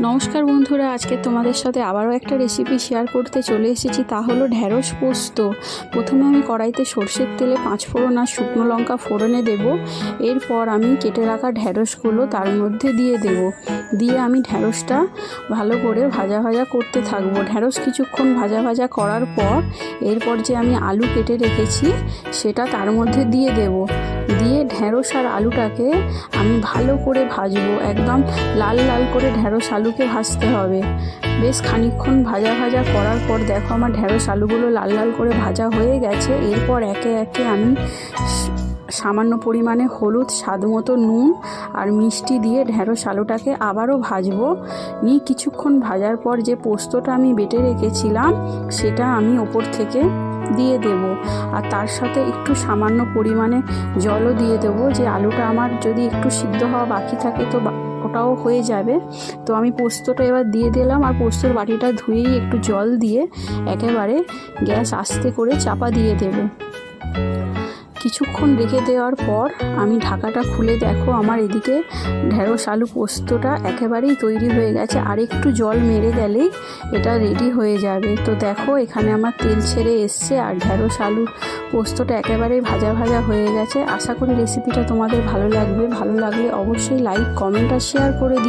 নমস্কার বন্ধুরা, আজকে তোমাদের সাথে আবারও একটা রেসিপি শেয়ার করতে চলে এসেছি। তা হলো ঢ্যাঁড়স পোস্ত। প্রথমে আমি কড়াইতে সর্ষের তেলে পাঁচ ফোড়ন আর শুকনো লঙ্কা ফোড়নে দেব। এরপর আমি কেটে রাখা ঢ্যাঁড়সগুলো তার মধ্যে দিয়ে দেব। দিয়ে আমি ঢ্যাঁড়সটা ভালো করে ভাজা ভাজা করতে থাকব। ঢ্যাঁড়স কিছুক্ষণ ভাজা ভাজা করার পর, এরপর যে আমি আলু কেটে রেখেছি, সেটা তার মধ্যে দিয়ে দেব। দিয়ে ঢ্যাঁড়স আর আলুটাকে আমি ভালো করে ভাজবো। একদম লাল লাল করে ঢ্যাঁড়স আলুকে ভাজতে হবে। বেশ খানিকক্ষণ ভাজা ভাজা করার পর দেখো আমার ঢ্যাঁড়স আলুগুলো লাল লাল করে ভাজা হয়ে গেছে। এরপর একে একে আমি সামান্য পরিমাণে হলুদ, স্বাদ মতো নুন আর মিষ্টি দিয়ে ঢ্যাঁড়স আলুটাকে আবারও ভাজবো। নিয়ে কিছুক্ষণ ভাজার পর যে পোস্তটা আমি বেটে রেখেছিলাম, সেটা আমি ওপর থেকে দিয়ে দেব। আর তার সাথে একটু সামান্য পরিমাণে জলও দিয়ে দেবো যে আলুটা আমার যদি একটু সিদ্ধ হওয়া বাকি থাকে তো ওটাও হয়ে যাবে। তো আমি পোস্তটা এবার দিয়ে দিলাম আর পোস্তর বাটিটা ধুয়েই একটু জল দিয়ে একেবারে গ্যাস আস্তে করে চাপা দিয়ে দেবো। কিছুক্ষণ রেখে দেওয়ার পর আমি ঢাকাটা খুলে দেখো, আমার এদিকে ঢেঁড়স আলু পোস্তটা একেবারেই তৈরি হয়ে গেছে। আর একটু জল মেরে গেলেই এটা রেডি হয়ে যাবে। তো দেখো, এখানে আমার তেল ছেড়ে এসছে আর ঢেঁড়স আলু পোস্তটা একেবারেই ভাজা ভাজা হয়ে গেছে। আশা করি রেসিপিটা তোমাদের ভালো লাগবে। ভালো লাগলে অবশ্যই লাইক কমেন্ট আর শেয়ার করে দিও।